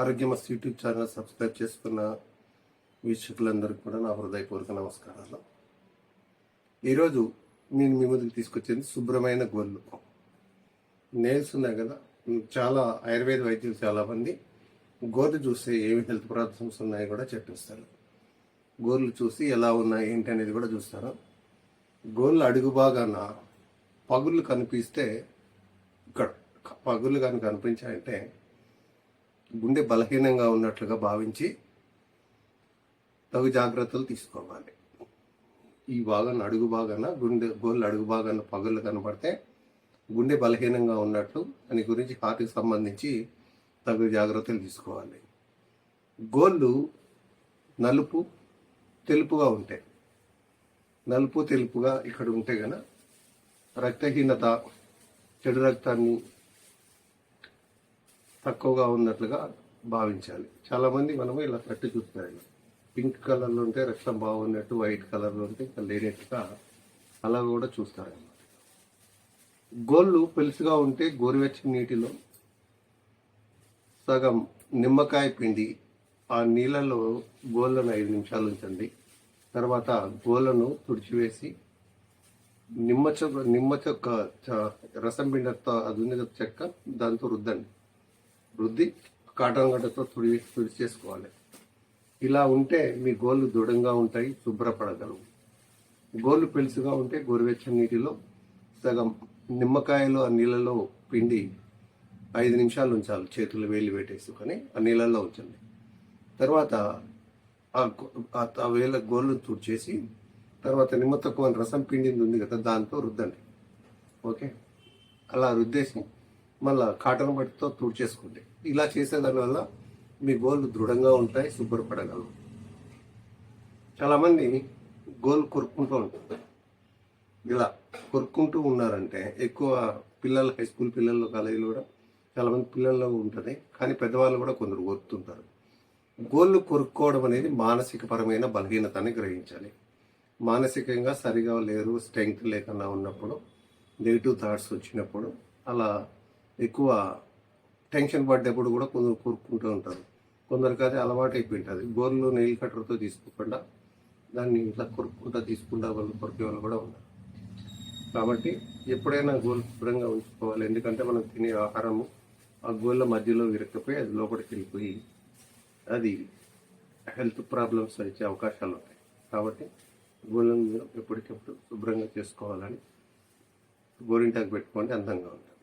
ఆరోగ్యమస్ YouTube channel subscribe చేసుకున్న వీక్షకులందరికీ కూడా నా హృదయపూర్వక నమస్కారాలు. ఈరోజు నేను మీ ముందుకు తీసుకొచ్చింది శుభ్రమైన గోళ్ళు నేల్స్ ఉన్నాయి కదా చాలా ఆయుర్వేద వైద్యులు చాలామంది గోర్లు చూస్తే ఏమి హెల్త్ ప్రాబ్లమ్స్ ఉన్నాయో కూడా చెప్పిస్తారు. గోర్లు చూసి ఎలా ఉన్నాయి ఏంటి అనేది కూడా చూస్తారు. గోర్లు అడుగు బాగాన పగుళ్ళు కనిపిస్తే ఇక్కడ పగుళ్ళు కానీ కనిపించాయంటే గుండె బలహీనంగా ఉన్నట్లుగా భావించి తగు జాగ్రత్తలు తీసుకోవాలి. ఈ భాగాన్ని అడుగు భాగాన గుండె గోళ్ళు అడుగు భాగాన పగుళ్ళు కనపడితే గుండె బలహీనంగా ఉన్నట్లు దాని గురించి హార్ట్కి సంబంధించి తగు జాగ్రత్తలు తీసుకోవాలి. గోళ్ళు నలుపు తెలుపుగా ఉంటాయి. నలుపు తెలుపుగా ఇక్కడ ఉంటే గన రక్తహీనత చెడు రక్తాన్ని తక్కువగా ఉన్నట్లుగా భావించాలి. చాలామంది మనము ఇలా తట్టు చూస్తారు పింక్ కలర్లో ఉంటే రక్తం బాగున్నట్టు వైట్ కలర్లో ఉంటే ఇంకా లేనట్టుగా అలా కూడా చూస్తారు గోళ్ళు పెలుసుగా ఉంటే గోరువెచ్చని నీటిలో సగం నిమ్మకాయ పిండి ఆ నీళ్ళలో గోళ్ళను ఐదు నిమిషాలు ఉంచండి. తర్వాత గోళ్ళను తుడిచివేసి నిమ్మ చొక్క నిమ్మ చొక్క చ- రసం పిండితో అది ఉంది చెక్క దాంతో రుద్దండి. రుద్ది కాటన్ గడ్డతో తుడి తుడిచేసుకోవాలి ఇలా ఉంటే మీ గోళ్ళు దృఢంగా ఉంటాయి శుభ్రపడగలవు. గోళ్ళు పెలుసుగా ఉంటే గోరువెచ్చని నీటిలో సగం నిమ్మకాయలు ఆ నీళ్ళలో పిండి ఐదు నిమిషాలు ఉంచాలి చేతులు వేలు పెట్టేసుకొని ఆ నీళ్ళల్లో ఉంచండి. తర్వాత ఆ గో- ఆ వేల గోళ్ళు తుడిచేసి తర్వాత నిమ్మ తక్కువ రసం పిండింది ఉంది కదా దాంతో రుద్దండి. ఓకే? అలా రుద్దేసి మళ్ళీ కాటన్ బట్టితో చేసుకుంటే ఇలా చేసే వల్ల మీ గోళ్ళు దృఢంగా ఉంటాయి శుభ్రపడగలవు. చాలామంది గోల్ కొరుక్కుంటూ ఉంటారు. ఇలా కొరుక్కుంటూ ఉన్నారంటే ఎక్కువ పిల్లలు హై స్కూల్ పిల్లలు కాలేజీలో కూడా చాలామంది పిల్లల్లో ఉంటుంది కానీ పెద్దవాళ్ళు కూడా కొందరు కొరుకుతుంటారు. గోళ్ళు కొరుక్కోవడం అనేది మానసిక పరమైన బలహీనతని గ్రహించాలి. మానసికంగా సరిగా లేరు స్ట్రెంగ్త్ లేకుండా ఉన్నప్పుడు నెగిటివ్ థాట్స్ వచ్చినప్పుడు అలా ఎక్కువ టెన్షన్ పడ్డప్పుడు కూడా కొందరు కొరుక్కుంటూ ఉంటారు. కొందరికి అది అలవాటు అయిపోయింటుంది గోర్లు నెయిల్ కట్టర్తో తీసుకోకుండా దాన్ని ఇట్లా కొరుక్కుంటా తీసుకుంటా వాళ్ళు కొరికే వాళ్ళు కూడా ఉన్నారు. కాబట్టి ఎప్పుడైనా గోల్ శుభ్రంగా ఉంచుకోవాలి. ఎందుకంటే మనం తినే ఆహారము ఆ గోళ్ళ మధ్యలో విరక్కపోయి అది లోపలికి వెళ్ళిపోయి అది హెల్త్ ప్రాబ్లమ్స్ వచ్చే అవకాశాలు ఉంటాయి. కాబట్టి గోళ్ళను ఎప్పటికప్పుడు శుభ్రంగా చేసుకోవాలని గోరింటాకు పెట్టుకోండి. అందంగా ఉంటుంది